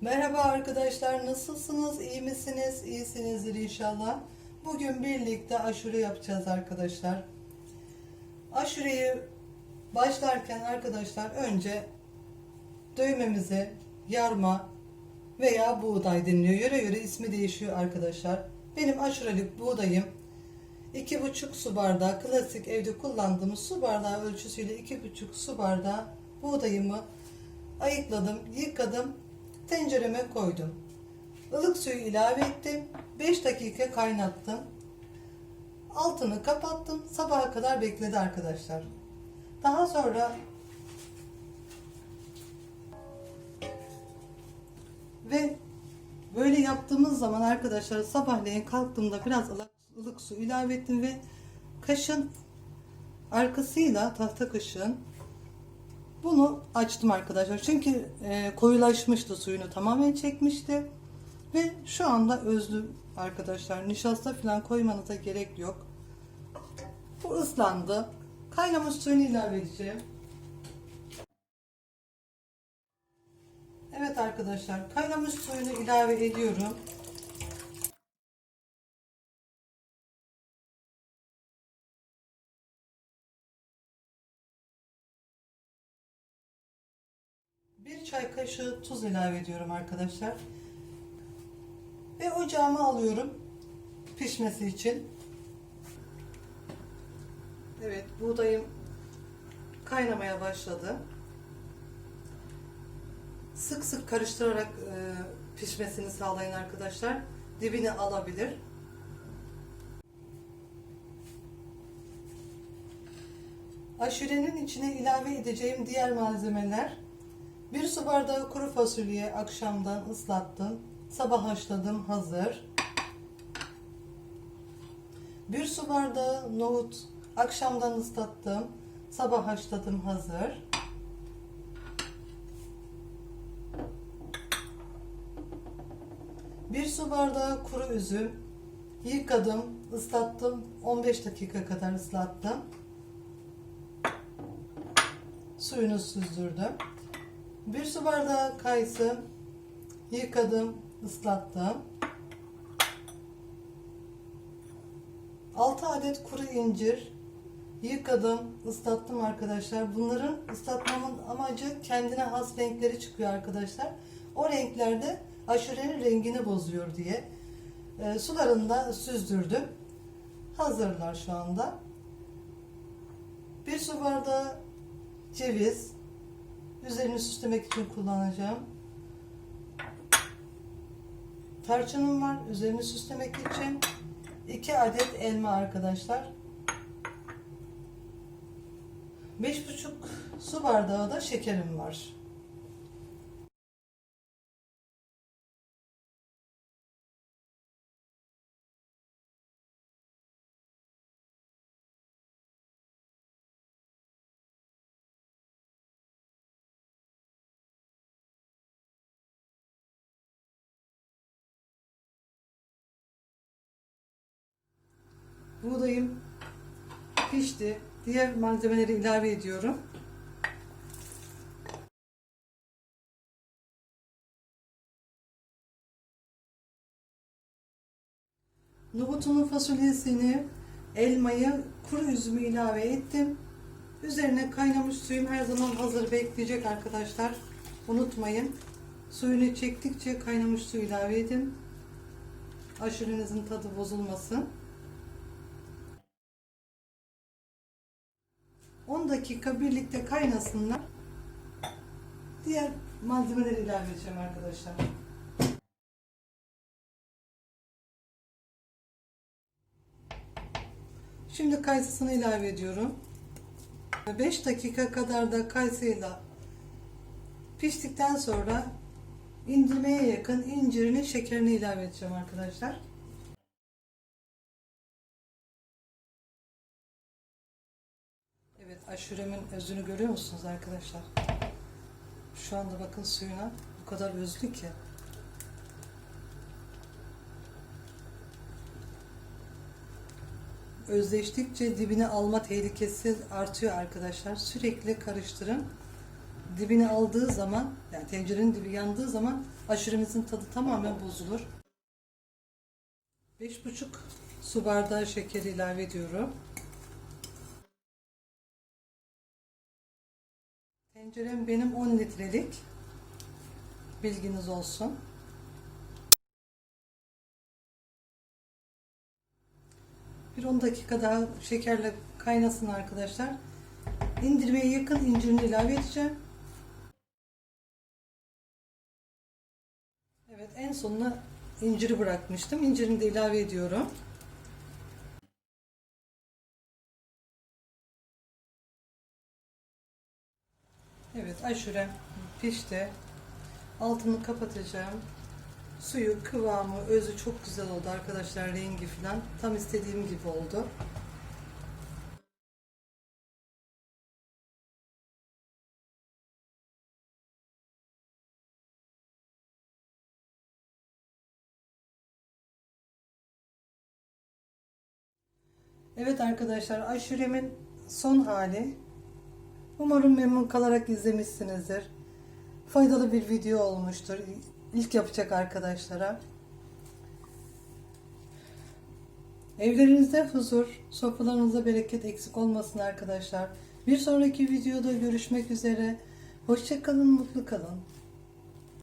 Merhaba arkadaşlar, nasılsınız? İyi misiniz? İyisinizdir inşallah. Bugün birlikte aşure yapacağız arkadaşlar. Aşureyi başlarken arkadaşlar önce dövmemize yarma veya buğday deniliyor. Yöre yöre ismi değişiyor arkadaşlar. Benim aşurelik buğdayım 2,5 su bardağı klasik evde kullandığımız su bardağı ölçüsüyle 2,5 su bardağı buğdayımı ayıkladım, yıkadım, tencereme koydum. Ilık suyu ilave ettim. 5 dakika kaynattım. Altını kapattım. Sabaha kadar bekledi arkadaşlar. Daha sonra ve böyle yaptığımız zaman arkadaşlar sabahleyin kalktığımda biraz ılık, su ilave ettim ve kaşın arkasıyla tahta kaşığın bunu açtım arkadaşlar. Çünkü e, koyulaşmıştı suyunu tamamen çekmişti. Ve şu anda özlü arkadaşlar. Nişasta falan koymanıza gerek yok. Bu ıslandı. Kaynamış suyunu ilave edeceğim. Evet arkadaşlar kaynamış suyunu ilave ediyorum. Bir çay kaşığı tuz ilave ediyorum arkadaşlar. Ve ocağıma alıyorum pişmesi için. Evet buğdayım kaynamaya başladı. Sık sık karıştırarak e, pişmesini sağlayın arkadaşlar. Dibini alabilir. Aşurenin içine ilave edeceğim diğer malzemeler bir su bardağı kuru fasulye akşamdan ıslattım. Sabah haşladım hazır. Bir su bardağı nohut akşamdan ıslattım. Sabah haşladım hazır. Bir su bardağı kuru üzüm yıkadım, ıslattım. 15 dakika kadar ıslattım. Suyunu süzdürdüm. Bir su bardağı kayısı yıkadım, ıslattım. 6 adet kuru incir yıkadım, ıslattım arkadaşlar. Bunların ıslatmamın amacı kendine has renkleri çıkıyor arkadaşlar. O renklerde aşurenin rengini bozuyor diye. E, sularını da süzdürdüm. Hazırlar şu anda. Bir su bardağı ceviz, Üzerini süslemek için kullanacağım. Tarçınım var. Üzerini süslemek için. 2 adet elma arkadaşlar. 5,5 su bardağı da şekerim var. Buğdayım pişti. Diğer malzemeleri ilave ediyorum. Nohutumun fasulyesini, elmayı, kuru üzümü ilave ettim. Üzerine kaynamış suyum her zaman hazır bekleyecek arkadaşlar. Unutmayın. Suyunu çektikçe kaynamış su ilave edin. Aşurenizin tadı bozulmasın. Dakika birlikte kaynasınlar. Diğer malzemeleri ilave edeceğim arkadaşlar. Şimdi kayısısını ilave ediyorum. 5 dakika kadar da kayısıyla piştikten sonra indirmeye yakın incirini şekerini ilave edeceğim arkadaşlar. Aşuremin özünü görüyor musunuz arkadaşlar? Şu anda bakın suyuna bu kadar özlü ki. Özleştikçe dibine alma tehlikesi artıyor arkadaşlar. Sürekli karıştırın. dibini aldığı zaman yani tencerenin dibi yandığı zaman aşuremizin tadı tamamen bozulur. 5,5 su bardağı şeker ilave ediyorum. Tencerem benim 10 litrelik. Bilginiz olsun. Bir 10 dakika daha şekerle kaynasın arkadaşlar. İndirmeye yakın incirini ilave edeceğim. Evet en sonuna inciri bırakmıştım. İncirini de ilave ediyorum. Evet aşure pişti. Altını kapatacağım. Suyu, kıvamı, özü çok güzel oldu arkadaşlar. Rengi falan tam istediğim gibi oldu. Evet arkadaşlar aşuremin son hali. Umarım memnun kalarak izlemişsinizdir. Faydalı bir video olmuştur. İlk yapacak arkadaşlara. Evlerinizde huzur, sofralarınızda bereket eksik olmasın arkadaşlar. Bir sonraki videoda görüşmek üzere. Hoşçakalın, mutlu kalın.